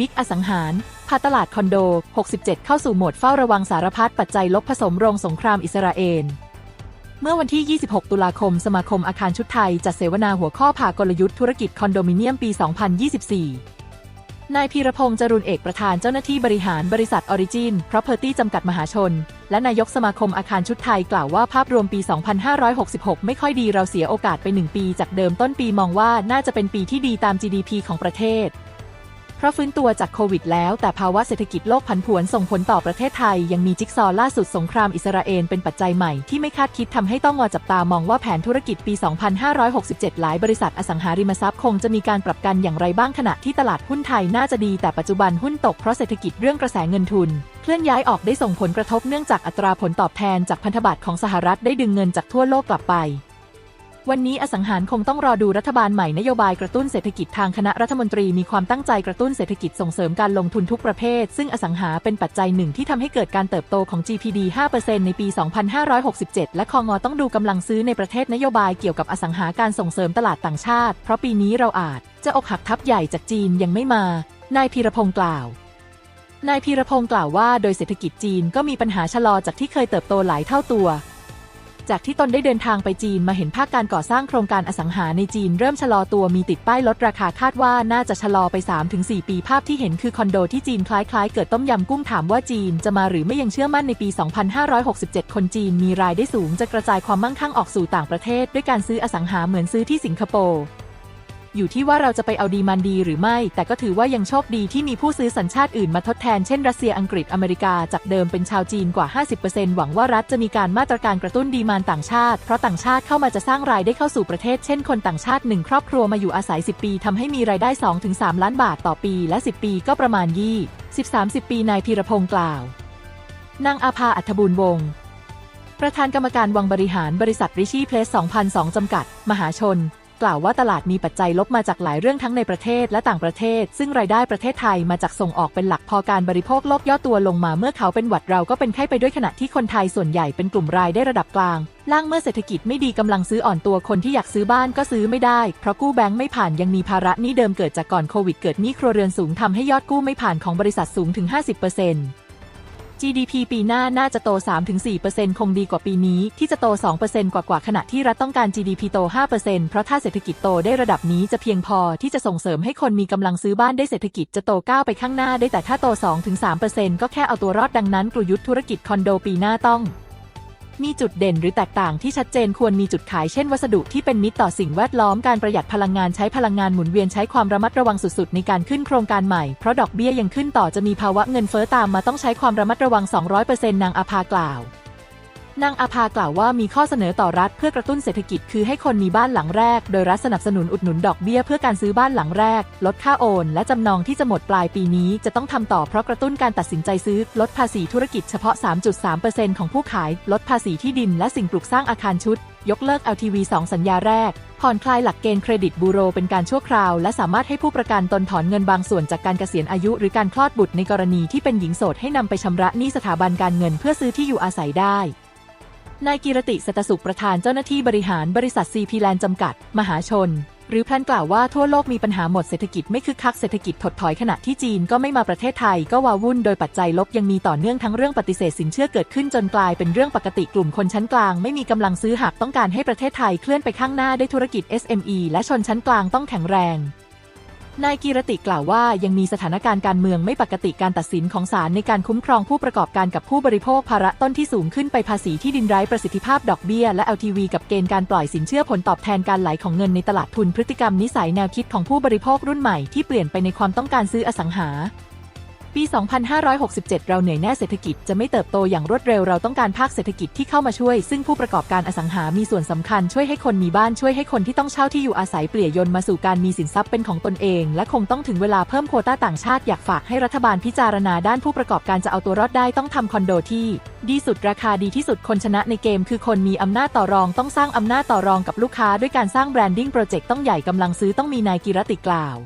บิ๊กอสังหาร พาตลาดคอนโด 67 เข้าสู่โหมดเฝ้าระวังสารพัดปัจจัยลบผสมโรงสงครามอิสราเอล เมื่อวันที่ 26 ตุลาคม สมาคมอาคารชุดไทย จัดเสวนาหัวข้อผ่ากลยุทธ์ธุรกิจคอนโดมิเนียมปี 2024 นายพีรพงษ์จรุนเอกประธานเจ้าหน้าที่บริหารบริษัทออริจิน Property จำกัดมหาชน และนายกสมาคมอาคารชุดไทยกล่าวว่าภาพรวมปี 2566 ไม่ค่อยดีเราเสียโอกาสไป 1 ปี จากเดิมต้นปีมองว่าน่าจะเป็นปีที่ดีตาม GDP ของประเทศ เพราะฟื้นตัวจากโควิดแล้ว แต่ภาวะเศรษฐกิจโลกผันผวนส่งผลต่อประเทศไทย ยังมีจิ๊กซอว์ล่าสุดสงครามอิสราเอลเป็นปัจจัยใหม่ที่ไม่คาดคิดทำให้ต้องงอจับตามองว่าแผนธุรกิจปี 2567 หลายบริษัทอสังหาริมทรัพย์คงจะมีการปรับกันอย่างไรบ้างขณะที่ตลาดหุ้นไทยน่าจะดีแต่ปัจจุบันหุ้นตกเพราะเศรษฐกิจเรื่องกระแสเงินทุนเคลื่อนย้ายออกได้ส่งผลกระทบเนื่องจากอัตราผลตอบแทนจากพันธบัตรของสหรัฐได้ดึงเงินจากทั่วโลกกลับไป วันนี้อสังหารคงต้องรอดูรัฐบาลใหม่นโยบายกระตุ้นเศรษฐกิจทางคณะรัฐมนตรีมีความตั้งใจกระตุ้นเศรษฐกิจส่งเสริมการลงทุนทุกประเภท ซึ่งอสังหาเป็นปัจจัยหนึ่งที่ทำให้เกิดการเติบโตของ GPD 5%ในปี 2567 และคองอต้องดูกำลังซื้อในประเทศนโยบายเกี่ยวกับอสังหาการส่งเสริมตลาดต่างชาติ เพราะปีนี้เราอาจจะอกหักทับใหญ่จากจีนยังไม่มา นายพีรพงศ์กล่าวนายพีรพงศ์กล่าวว่าโดยเศรษฐกิจจีนก็มีปัญหาชะลอจากที่เคยเติบโตหลายเท่าตัว จากที่ตนได้เดินทางไปจีนมาเห็นภาคการก่อสร้างโครงการอสังหาในจีนเริ่มชะลอตัวมีติดป้ายลดราคาคาดว่าน่าจะชะลอไป 3-4 ปีภาพที่เห็นคือคอนโดที่จีนคล้ายๆ เกิดต้มยำกุ้งถามว่าจีนจะมาหรือไม่ยังเชื่อมั่นในปี 2567 คนจีนมีรายได้สูงจะกระจายความมั่งคั่งออกสู่ต่างประเทศ ด้วยการซื้ออสังหาเหมือนซื้อที่สิงคโปร์ อยู่ที่ว่าเราจะไปเอาดีมันดีหรือไม่ แต่ก็ถือว่ายังโชคดีที่มีผู้ซื้อสัญชาติอื่นมาทดแทน เช่นรัสเซียอังกฤษอเมริกาจากเดิมเป็นชาวจีนกว่า 50%หวังว่ารัฐจะมีการมาตรการกระตุ้นดีมานต่างชาติ เพราะต่างชาติเข้ามาจะสร้างรายได้เข้าสู่ประเทศ เช่นคนต่างชาติหนึ่งครอบครัวมาอยู่อาศัย 10 ปีทำให้มีรายได้ 2-3 ล้านบาทต่อปี และ 10 ปีก็ประมาณยี่10-30ปีนายพีรพงศ์กล่าวนางอาภาอัธบูรณ์วงศ์ประธานกรรมการวังบริหารบริษัทริชี่เพลส 2002 จำกัด มหาชน กล่าวว่าตลาดมีปัจจัยลบมาจากหลายเรื่องทั้งในประเทศและต่างประเทศ ซึ่งรายได้ประเทศไทยมาจากส่งออกเป็นหลักพอการบริโภคลกย่อตัวลงมาเมื่อเขาเป็นหวัดเราก็เป็นไข้ไปด้วยขณะที่คนไทยส่วนใหญ่เป็นกลุ่มรายได้ระดับกลางล่างเมื่อเศรษฐกิจไม่ดีกำลังซื้ออ่อนตัวคนที่อยากซื้อบ้านก็ซื้อไม่ได้ เพราะกู้แบงค์ไม่ผ่านยังมีภาระหนี้เดิมเกิดจากก่อนโควิดเกิดหนี้ครัวเรือนสูงทำให้ยอดกู้ไม่ผ่านของบริษัทสูงถึง 50% GDP ปีหน้าน่าจะโต 3-4%คงดีกว่าปีนี้ที่จะโต 2%กว่ากว่าขณะที่รัฐต้องการ GDP โต 5%เพราะถ้าเศรษฐกิจโตได้ระดับนี้จะเพียงพอที่จะส่งเสริมให้คนมีกำลังซื้อบ้านได้เศรษฐกิจจะโตก้าวไปข้างหน้าได้แต่ถ้าโต 2-3%ก็แค่เอาตัวรอดดังนั้นกลยุทธ์ธุรกิจคอนโดปีหน้าต้อง มีจุดเด่นหรือแตกต่างที่ชัดเจนควรมีจุดขายเช่นวัสดุที่เป็นมิตรต่อสิ่งแวดล้อมการประหยัดพลังงานใช้พลังงานหมุนเวียนใช้ความระมัดระวังสุดๆ ในการขึ้นโครงการใหม่ เพราะดอกเบี้ยยังขึ้นต่อจะมีภาวะเงินเฟ้อตามมาต้องใช้ความระมัดระวัง 200%นางอาภากล่าว นางอาภากล่าวว่ามีข้อเสนอต่อรัฐเพื่อกระตุ้นเศรษฐกิจคือให้คนมีบ้านหลังแรก โดยรัฐสนับสนุนอุดหนุนดอกเบี้ยเพื่อการซื้อบ้านหลังแรก ลดค่าโอน และจำนองที่จะหมดปลายปีนี้จะต้องทำต่อเพราะกระตุ้นการตัดสินใจซื้อ ลดภาษีธุรกิจเฉพาะ 3.3%ของผู้ขาย ลดภาษีที่ดินและสิ่งปลูกสร้างอาคารชุด ยกเลิก LTV 2 สัญญาแรกผ่อนคลายหลักเกณฑ์เครดิตบูโรเป็นการชั่วคราว และสามารถให้ผู้ประกันตนถอนเงินบางส่วนจากการเกษียณอายุหรือการคลอดบุตรในกรณีที่เป็นหญิงโสดให้นำไปชำระหนี้สถาบันการเงินเพื่อซื้อที่อยู่อาศัยได้ นายกิรติสตสุขประธานเจ้าหน้าที่บริหารบริษัทซีพีแลนด์จำกัด มหาชน หรือแพลนกล่าวว่าทั่วโลกมีปัญหาหมดเศรษฐกิจไม่คึกคักเศรษฐกิจถดถอยขณะที่จีนก็ไม่มาประเทศไทยก็วาวุ่นโดยปัจจัยลบยังมีต่อเนื่องทั้งเรื่องปฏิเสธสินเชื่อเกิดขึ้นจนกลายเป็นเรื่องปกติกลุ่มคนชั้นกลางไม่มีกำลังซื้อหากต้องการให้ประเทศไทยเคลื่อนไปข้างหน้าได้ธุรกิจ SME และชนชั้นกลางต้องแข็งแรง นายกีรติกล่าวว่ายังมีสถานการณ์การเมืองไม่ปกติการตัดสินของศาลในการคุ้มครองผู้ประกอบการกับผู้บริโภคภาระต้นที่สูงขึ้นไปภาษีที่ดินไร้ประสิทธิภาพดอกเบี้ย และ LTV กับเกณฑ์การปล่อยสินเชื่อผลตอบแทนการไหลของเงินในตลาดทุนพฤติกรรมนิสัยแนวคิดของผู้บริโภครุ่นใหม่ที่เปลี่ยนไปในความต้องการซื้ออสังหา ปี 2567 เราเหนื่อยแน่เศรษฐกิจจะไม่เติบโตอย่างรวดเร็วเราต้องการภาคเศรษฐกิจที่เข้ามาช่วย ซึ่งผู้ประกอบการอสังหามีส่วนสำคัญช่วยให้คนมีบ้านช่วยให้คนที่ต้องเช่าที่อยู่อาศัยเปลี่ยนยนต์มาสู่การมีสินทรัพย์เป็นของตนเอง และคงต้องถึงเวลาเพิ่มโควต้าต่างชาติอยากฝากให้รัฐบาลพิจารณาด้านผู้ประกอบการจะเอาตัวรอดได้ต้องทำคอนโดที่ ดีสุดราคาดีที่สุดคนชนะในเกม คือคนมีอำนาจต่อรองต้องสร้างอำนาจต่อรองกับลูกค้าด้วยการสร้างแบรนดิ้งโปรเจกต์ต้องใหญ่กำลังซื้อต้องมีนายกิรติกล่าว